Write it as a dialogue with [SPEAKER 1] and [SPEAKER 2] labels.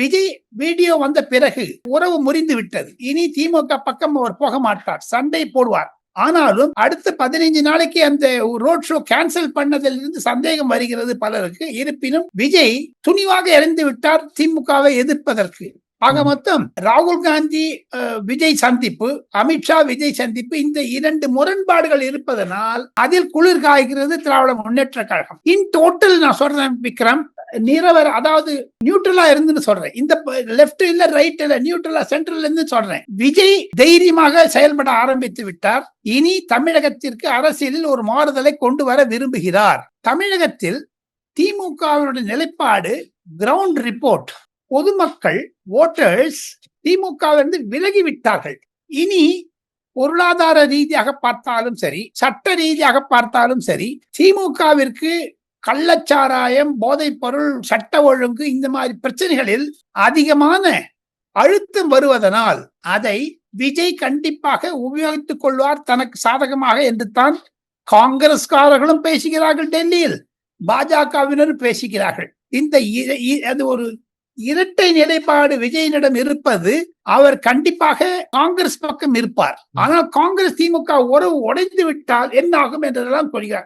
[SPEAKER 1] Vijay video வந்த பிறகு உறவு முறிந்து விட்டது. இனி திமுக பக்கம் அவர் போக மாட்டார். சண்டை போடுவார். ஆனாலும் அடுத்த பதினைஞ்சு நாளைக்கு அந்த ரோட் ஷோ கேன்சல் பண்ணதிலிருந்து சந்தேகம் வருகிறது பலருக்கு. இருப்பினும் விஜய் துணிவாக இறந்து விட்டார் திமுகவை எதிர்ப்பதற்கு. ஆக மொத்தம் ராகுல் காந்தி விஜய் சந்திப்பு அமித்ஷா விஜய் சந்திப்பு இந்த இரண்டு முரண்பாடுகள் இருப்பதனால் அதில் குளிர் காய்கிறது திராவிட முன்னேற்ற கழகம். இன் டோட்டல் நான் சொல்றேன் விக்ரம். நிறவர் அதாவது நியூட்ரலா இருந்துன்னு சொல்றேன். இந்த லெப்ட் இல்ல ரைட் இல்ல நியூட்ரலா சென்ட்ரல் இருந்து சொல்றேன். விஜய் தைரியமாக செயல்பட ஆரம்பித்து விட்டார். இனி தமிழகத்திற்கு அரசியலில் ஒரு மாறுதலை கொண்டு வர விரும்புகிறார். தமிழகத்தில் திமுகவினுடைய நிலைப்பாடு கிரவுண்ட் ரிப்போர்ட் பொதுமக்கள் ஓட்டர்ஸ் திமுகவிலிருந்து விலகி விட்டார்கள். இனி பொருளாதார ரீதியாக பார்த்தாலும் சரி சட்ட ரீதியாக பார்த்தாலும் சரி திமுகவிற்கு கள்ளச்சாராயம் போதைப் பொருள் சட்ட ஒழுங்கு இந்த மாதிரி பிரச்சனைகளில் அதிகமான அழுத்தம் வருவதனால் அதை விஜய் கண்டிப்பாக உபயோகித்துக் கொள்வார் தனக்கு சாதகமாக என்று தான் காங்கிரஸ்காரர்களும் பேசுகிறார்கள் டெல்லியில். பாஜகவினரும் பேசுகிறார்கள். இந்த அது ஒரு இரட்டை நிலைப்பாடு விஜயனிடம் இருப்பது அவர் கண்டிப்பாக காங்கிரஸ் பக்கம் இருப்பார். ஆனால் காங்கிரஸ் திமுக உறவு உடைந்து விட்டால் என்ன ஆகும் என்றெல்லாம் சொல்கிறார்.